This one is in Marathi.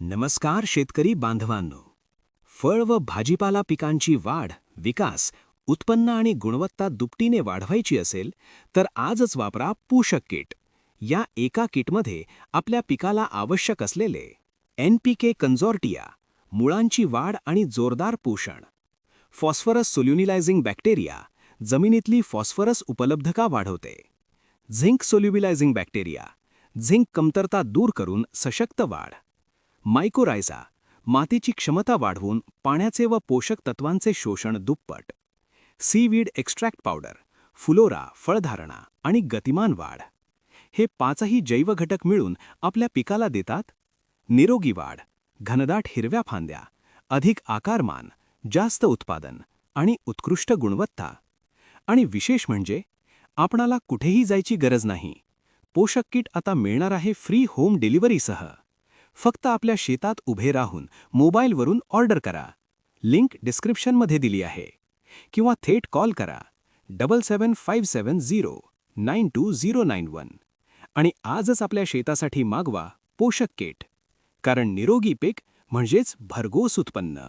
नमस्कार शेतकरी बांधवांनो. फळ व भाजीपाला पिकांची वाढ विकास उत्पन्न आणि गुणवत्ता दुपटीने वाढवायची असेल तर आजच वापरा पोषक किट. या एका किटमध्ये आपल्या पिकाला आवश्यक असलेले एन पी के कन्झॉर्टिया मुळांची वाढ आणि जोरदार पोषण. फॉस्फरस सोल्युनिलायझिंग बॅक्टेरिया जमिनीतली फॉस्फरस उपलब्धता वाढवते? झिंक सोल्युबिलायझिंग बॅक्टेरिया झिंक कमतरता दूर करून सशक्त वाढ. मायकोरायझा मातीची क्षमता वाढवून पाण्याचे व पोषक तत्वांचे शोषण दुप्पट. सीवीड एक्स्ट्रॅक्ट पावडर फुलोरा फळधारणा आणि गतिमान वाढ. हे पाचही जैवघटक मिळून आपल्या पिकाला देतात? निरोगी वाढ घनदाट हिरव्या फांद्या अधिक आकारमान जास्त उत्पादन आणि उत्कृष्ट गुणवत्ता. आणि विशेष म्हणजे आपणाला कुठेही जायची गरज नाही. पोषक किट आता मिळणार आहे फ्री होम डिलिव्हरीसह फक्त आपल्या शेतात उभे राहून मोबाईलवरून ऑर्डर करा. लिंक डिस्क्रिप्शनमध्ये दिली आहे. किंवा थेट कॉल करा. Double seven five seven zero nine two zero nine one आणि आजच आपल्या शेतासाठी मागवा पोषक किट. कारण निरोगी पीक म्हणजेच भरघोस उत्पन्न.